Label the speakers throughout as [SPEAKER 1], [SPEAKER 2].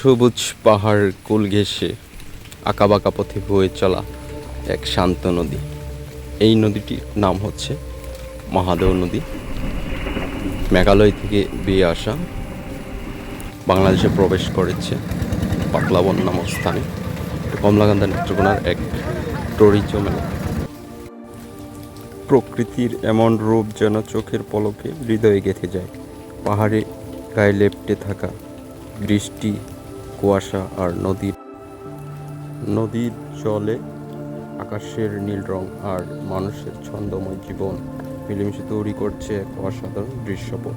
[SPEAKER 1] সবুজ পাহাড় কুল ঘেঁষে আঁকাবাঁকা পথে বয়ে চলা এক শান্ত নদী। এই নদীটির নাম হচ্ছে মহাদেও নদী। মেঘালয় থেকে বেয়ে আসা বাংলাদেশে প্রবেশ করেছে পাকলাবন নামক স্থানে কমলাকান্দা নেত্রকোনার এক টরিজম প্রকৃতির এমন রূপ যেন চোখের পলকে হৃদয়ে গেঁথে যায়। পাহাড়ে গায়ে লেপ্টে থাকা বৃষ্টি কুয়াশা আর নদীর নদীর জলে আকাশের নীল রং আর মানুষের ছন্দময় জীবন মিলেমিশে তৈরি করছে এক অসাধারণ দৃশ্যপট।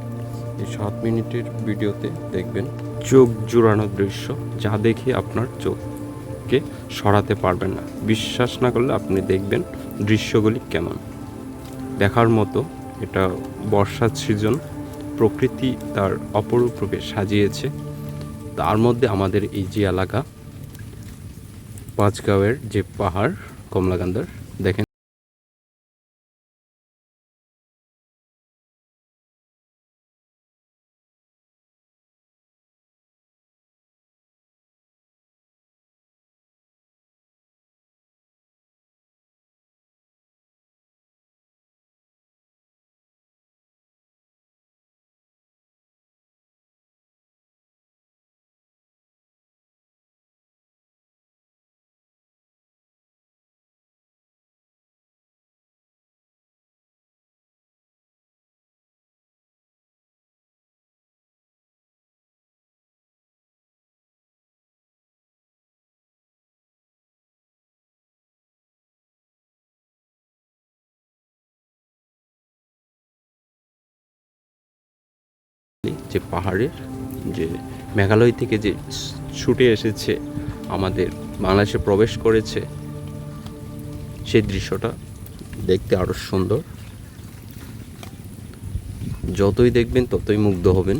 [SPEAKER 1] এই সাত মিনিটের ভিডিওতে দেখবেন চোখ জুড়ানো দৃশ্য যা দেখে আপনার চোখকে সরাতে পারবেন না। বিশ্বাস না করলে আপনি দেখবেন দৃশ্যগুলি কেমন। দেখার মতো এটা বর্ষার সিজন প্রকৃতি তার অপরূপ রূপে সাজিয়েছে। তার মধ্যে আমাদের এই যে এলাকা পাঁচগাঁওয়ের যে পাহাড় কমলাকান্দার দেখেন। যে পাহাড়ের, যে মেঘালয় থেকে যে ছুটে এসেছে, আমাদের বাংলাদেশে প্রবেশ করেছে, সেই দৃশ্যটা দেখতে আরও সুন্দর। যতই দেখবেন, ততই মুগ্ধ হবেন।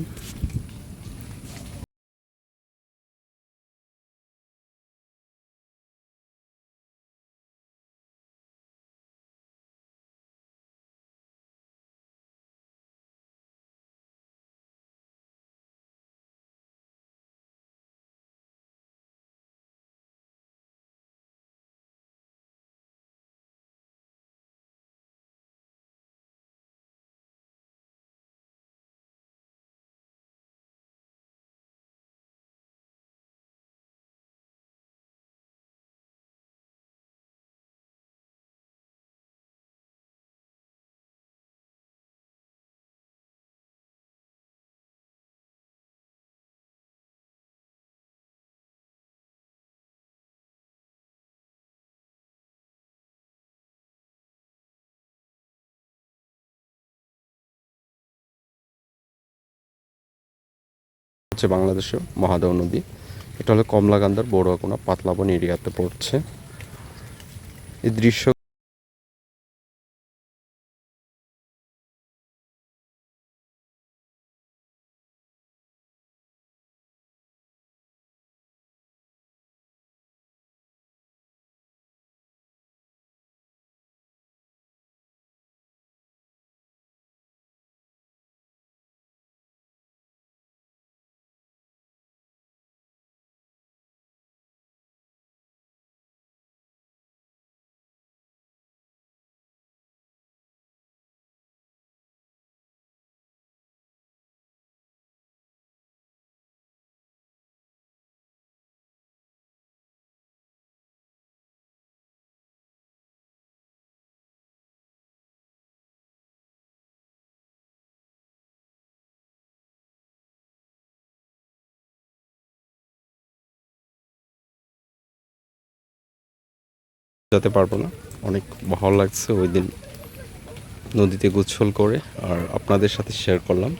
[SPEAKER 1] হচ্ছে বাংলাদেশের মহাদেও নদী। এটা হলো কমলাকান্দার বড়ুয়াকোনা পাতলাবন এরিয়াতে পড়ছে। এই দৃশ্য যেতে পারব না। অনেক ভালো লাগছে ওই দিন নদীতে গোসল করে, আর আপনাদের সাথে শেয়ার করলাম।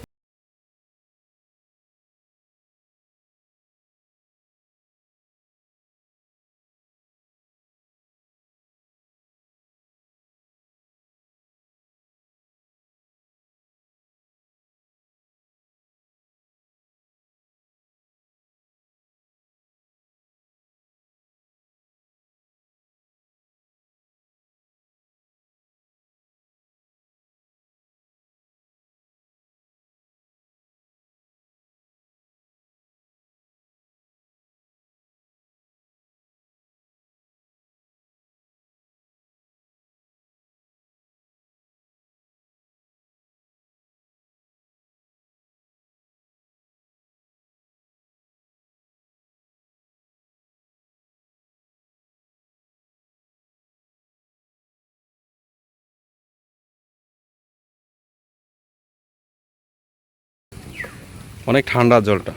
[SPEAKER 1] অনেক ঠান্ডা জলটা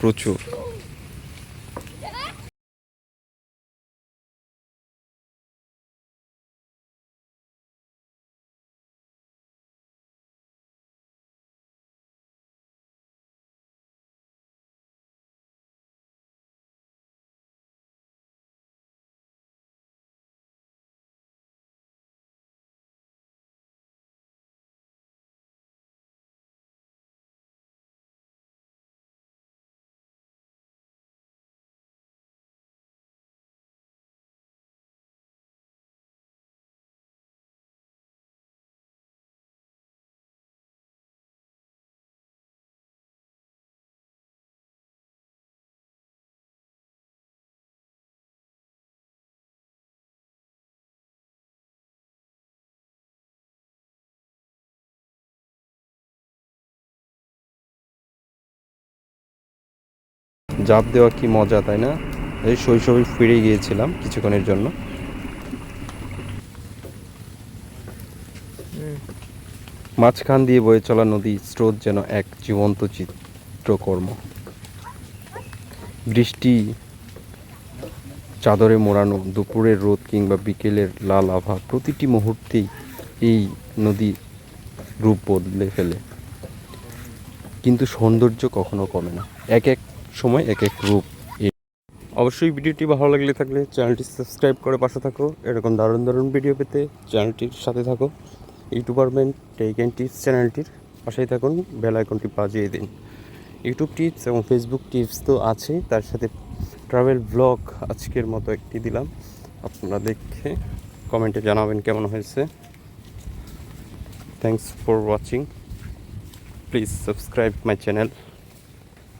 [SPEAKER 1] প্রচুর। জাপ দেওয়া কি মজা, তাই না? এই শৈশবে ফিরে গিয়েছিলাম কিছুক্ষণের জন্য। মাঝখান দিয়ে বয়ে চলা নদী স্রোত যেন এক জীবন্ত চিত্রকর্ম। বৃষ্টি, চাদরে মোড়ানো, দুপুরের রোদ কিংবা বিকেলের লাল আভা, প্রতিটি মুহূর্তেই এই নদী রূপ বদলে ফেলে। কিন্তু সৌন্দর্য কখনো কমে না। এক এক সময় এক এক রূপ অবশ্যই ভিডিওটি ভালো লাগলে থাকলে চ্যানেলটি সাবস্ক্রাইব করে পাশে থাকো। এরকম দারুণ দারুণ ভিডিও পেতে চ্যানেলটির সাথে থাকো। YouTuber man tech and tips চ্যানেলটির পাশেই থাকুন, বেল আইকনটি বাজিয়ে দিন। ইউটিউব টিপস এবং ফেসবুক টিপস তো আছে, তার সাথে ট্রাভেল ব্লগ আজকের মতো একটি দিলাম। আপনারা দেখে কমেন্টে জানাবেন কেমন হয়েছে। Thanks for watching please subscribe my channel